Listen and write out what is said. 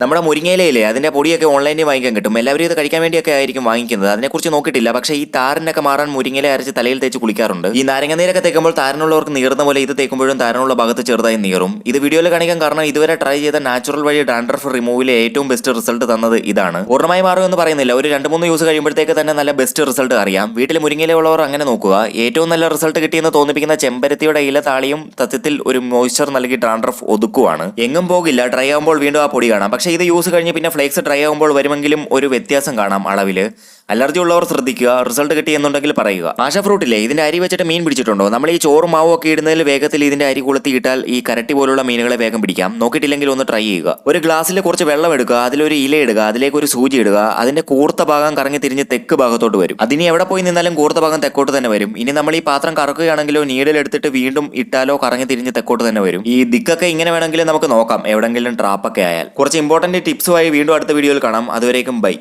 നമ്മുടെ മുരിങ്ങയിലയില്ലേ അതിന്റെ പൊടിയൊക്കെ ഓൺലൈനിൽ വാങ്ങിക്കാൻ കിട്ടും. എല്ലാവരും ഇത് കഴിക്കാൻ വേണ്ടിയൊക്കെ ആയിരിക്കും വാങ്ങിക്കുന്നത്. അതിനെക്കുറിച്ച് നോക്കിയിട്ടില്ല. പക്ഷേ ഈ താരനൊക്കെ മാറാൻ മുരിങ്ങയില അരച്ച് തലയിൽ തേച്ച് കുളിക്കാറുണ്ട്. ഈ നാരങ്ങനീരൊക്കെ തേക്കുമ്പോൾ താരനുള്ളവർക്ക് നീറുന്ന പോലെ ഇത് തേക്കുമ്പോഴും താരനുള്ള ഭാഗത്ത് ചെറുതായി നീറും. ഇത് വീഡിയോയിൽ കാണിക്കാൻ കാരണം ഇതുവരെ ട്രൈ ചെയ്ത നാച്ചുറൽ വഴി ഡാൻഡ്രഫ് റിമൂവിലെ ഏറ്റവും ബെസ്റ്റ് റിസൾട്ട് തന്നത് ഇതാണ്. പൂർണമായി മാറുമെന്ന് പറയുന്നില്ല. ഒരു രണ്ട് മൂന്ന് യൂസ് കഴിയുമ്പോഴത്തേക്ക് തന്നെ നല്ല ബെസ്റ്റ് റിസൾട്ട് അറിയാം. വീട്ടിൽ മുരിങ്ങയില ഉള്ളവർ അങ്ങനെ നോക്കുക. ഏറ്റവും നല്ല റിസൾട്ട് കിട്ടിയെന്ന് തോന്നിപ്പിക്കുന്ന ചെമ്പരത്തിയുടെ ഇല താളിയും തത്യത്തിൽ ഒരു മോയ്സ്ചർ നൽകി ഡാൻഡ്രഫ് ഒതുക്കുവാണ്. എങ്ങും പോകില്ല. ട്രൈ ആകുമ്പോൾ വീണ്ടും ആ പൊടി കാണാം. ഇത് യൂസ് കഴിഞ്ഞ് പിന്നെ ഫ്ലേക്സ് ഡ്രൈ ആകുമ്പോൾ വരുമെങ്കിലും ഒരു വ്യത്യാസം കാണാം അളവിൽ അലർജി ഉള്ളവർ ശ്രദ്ധിക്കുക റിസൾട്ട് കിട്ടിയെന്നുണ്ടെങ്കിൽ പറയുക. ആശ ഫ്രൂട്ടില്ലേ ഇതിന്റെ അരി വെച്ചിട്ട് മീൻ പിടിച്ചിട്ടുണ്ടോ? നമ്മൾ ഈ ചോറും മാവും ഒക്കെ ഇടുന്നതിൽ വേഗത്തിൽ ഇതിന്റെ അരി കൊളുത്തിയിട്ടാൽ ഈ കരട്ടി പോലുള്ള മീനുകളെ വേഗം പിടിക്കാം. നോക്കിയിട്ടില്ലെങ്കിൽ ഒന്ന് ട്രൈ ചെയ്യുക. ഒരു ഗ്ലാസ്സിൽ കുറച്ച് വെള്ളം എടുക്കുക അതിലൊരു ഇല ഇടുക അതിലേക്ക് ഒരു സൂചി ഇടുക അതിന്റെ കൂർത്ത ഭാഗം കറങ്ങി തിരിഞ്ഞ് തെക്ക് ഭാഗത്തോട്ട് വരും. അതിനി എവിടെ പോയി നിന്നാലും കൂർത്ത ഭാഗം തെക്കോട്ട് തന്നെ വരും. ഇനി നമ്മൾ ഈ പാത്രം കറക്കുകയാണെങ്കിലോ നീഡിൽ എടുത്തിട്ട് വീണ്ടും ഇട്ടാലോ കറങ്ങി തിരിഞ്ഞ് തെക്കോട്ട് തന്നെ വരും. ഈ ദിക്കൊക്കെ ഇങ്ങനെ വേണമെങ്കിൽ നമുക്ക് നോക്കാം എവിടെങ്കിലും ട്രാപ്പൊക്കെ ആയാൽ. കുറച്ച് ഇമ്പോർട്ടന്റ് ടിപ്സുമായി വീണ്ടും അടുത്ത വീഡിയോയിൽ കാണാം. അതുവരേക്കും ബൈ.